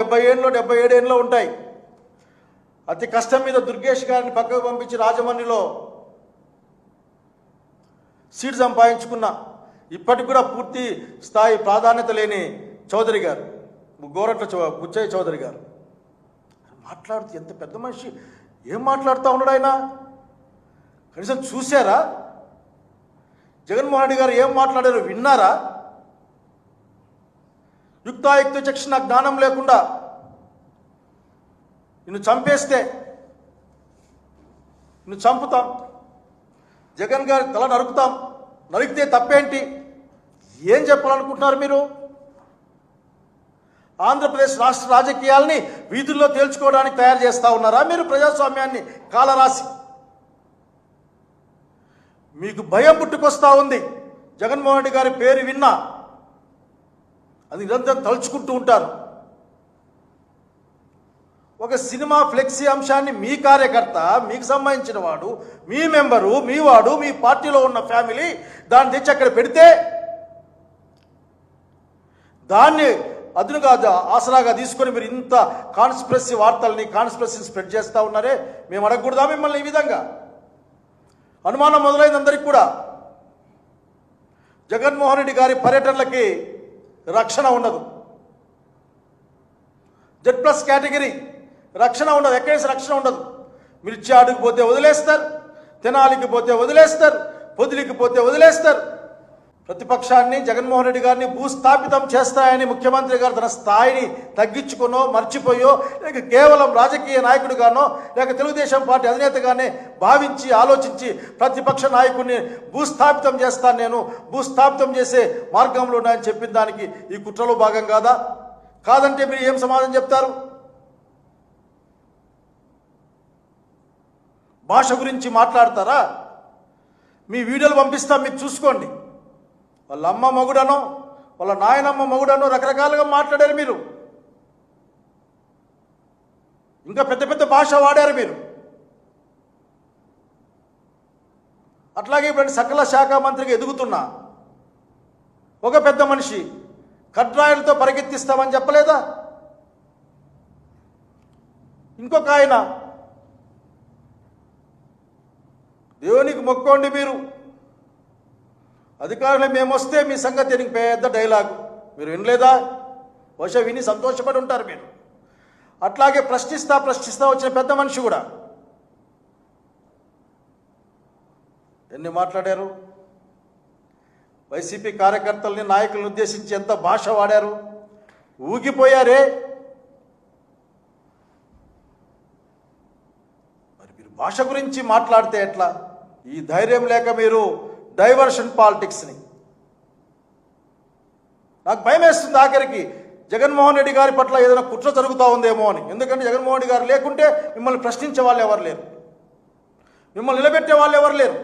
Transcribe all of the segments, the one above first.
డెబ్బై ఏళ్ళలో డెబ్బై ఏడు ఏళ్ళలో ఉంటాయి. అతి కష్టం మీద దుర్గేష్ గారిని పక్కకు పంపించి రాజమండ్రిలో సీట్ సంపాదించుకున్న ఇప్పటికి కూడా పూర్తి స్థాయి ప్రాధాన్యత లేని చౌదరి గారు గోరట్ల బుచ్చయ్య చౌదరి గారు. మాట్లాడుతూ ఎంత పెద్ద మనిషి ఏం మాట్లాడుతూ ఉన్నాడు ఆయన? కనీసం చూశారా? జగన్మోహన్ రెడ్డి గారు ఏం మాట్లాడారో విన్నారా? యుక్తాయుక్త చక్షణ జ్ఞానం లేకుండా నిన్ను చంపేస్తే నిన్ను చంపుతాం. జగన్ గారి తల నరుకుతాం. నరికితే తప్పేంటి? ఏం చెప్పాలనుకుంటున్నారు మీరు? ఆంధ్రప్రదేశ్ రాష్ట్ర రాజకీయాల్ని వీధుల్లో తేల్చుకోవడానికి తయారు చేస్తా ఉన్నారా మీరు ప్రజాస్వామ్యాన్ని కాలరాసి? మీకు భయం పుట్టుకొస్తా ఉంది. జగన్మోహన్ రెడ్డి గారి పేరు విన్నా అది నిరంతరం తలుచుకుంటూ ఉంటారు. ఒక సినిమా ఫ్లెక్సీ అంశాన్ని మీ కార్యకర్త మీకు సంబంధించిన వాడు మీ మెంబరు మీ వాడు మీ పార్టీలో ఉన్న ఫ్యామిలీ దాన్ని తెచ్చి అక్కడ పెడితే దాన్ని అదునుగా ద- ఆసరాగా తీసుకొని మీరు ఇంత కాన్స్పిరసీ వార్తల్ని కాన్స్పిరసీని స్ప్రెడ్ చేస్తూ ఉన్నారే? మేము అడగకూడదా మిమ్మల్ని ఈ విధంగా? అనుమానం మొదలైంది అందరికి కూడా. జగన్మోహన్ రెడ్డి గారి పర్యటనలకి రక్షణ ఉండదు. జెడ్ ప్లస్ కేటగిరీ రక్షణ ఉండదు. ఎక్కడేసి రక్షణ ఉండదు. మిర్చి ఆడుకు పోతే వదిలేస్తారు తినాలికి పోతే వదిలేస్తారు పొదిలికి పోతే వదిలేస్తారు. ప్రతిపక్షాన్ని జగన్మోహన్ రెడ్డి గారిని భూస్థాపితం చేస్తాయని ముఖ్యమంత్రి గారు తన స్థాయిని తగ్గించుకునో మర్చిపోయో లేక కేవలం రాజకీయ నాయకుడిగానో లేక తెలుగుదేశం పార్టీ అధినేతగానే భావించి ఆలోచించి ప్రతిపక్ష నాయకుడిని భూస్థాపితం చేస్తాను నేను. భూస్థాపితం చేసే మార్గంలో ఉన్నాయని చెప్పిన దానికి ఈ కుట్రలో భాగం కాదా? కాదంటే మీరు ఏం సమాధానం చెప్తారు? భాష గురించి మాట్లాడతారా? మీ వీడియోలు పంపిస్తాం మీకు చూసుకోండి. వాళ్ళ అమ్మ మొగుడనో వాళ్ళ నాయనమ్మ మొగుడనో రకరకాలుగా మాట్లాడారు మీరు. ఇంకా పెద్ద పెద్ద భాష వాడారు మీరు. అట్లాగే ఇప్పుడు సకల శాఖ మంత్రిగా ఎదుగుతున్నా. ఒక పెద్ద మనిషి కడ్రాయలతో పరిగెత్తిస్తామని చెప్పలేదా? ఇంకొక ఆయన దేవునికి మొక్కోండి మీరు. అధికారులు మేము వస్తే మీ సంగతి దీనికి పెద్ద డైలాగ్. మీరు వినలేదా? బహుశా విని సంతోషపడి ఉంటారు మీరు. అట్లాగే ప్రశ్నిస్తా ప్రశ్నిస్తా వచ్చిన పెద్ద మనిషి కూడా. ఎన్ని మాట్లాడారు? వైసీపీ కార్యకర్తల్ని నాయకులను ఉద్దేశించి ఎంత భాష వాడారు? ఊగిపోయారే? మరి మీరు భాష గురించి మాట్లాడితే ఎట్లా? ఈ ధైర్యం లేక మీరు డైవర్షన్ పాలిటిక్స్ని నాకు భయం వేస్తుంది ఆఖరికి జగన్మోహన్ రెడ్డి గారి పట్ల ఏదైనా కుట్ర జరుగుతూ ఉందేమో అని. ఎందుకంటే జగన్మోహన్ రెడ్డి గారు లేకుంటే మిమ్మల్ని ప్రశ్నించే వాళ్ళు ఎవరు లేరు. మిమ్మల్ని నిలబెట్టే వాళ్ళు ఎవరు లేరు.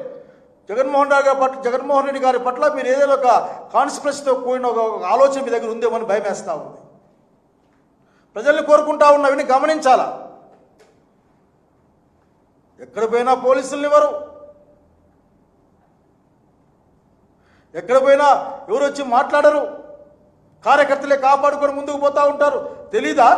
జగన్మోహన్ రెడ్డి గారి పట్ల జగన్మోహన్ రెడ్డి గారి పట్ల మీరు ఏదైనా ఒక కాన్స్పిరసీతో కూడిన ఒక ఆలోచన మీ దగ్గర ఉందేమో అని భయం వేస్తూ ఉంది. ప్రజల్ని కోరుకుంటా ఉన్నవిని గమనించాలా? ఎక్కడ పోయినా పోలీసుల్ని ఇవ్వరు. ఎక్కడ పోయినా ఎవరు వచ్చి మాట్లాడరు. కార్యకర్తలే కాపాడుకొని ముందుకు పోతూ ఉంటారు. తెలీదా?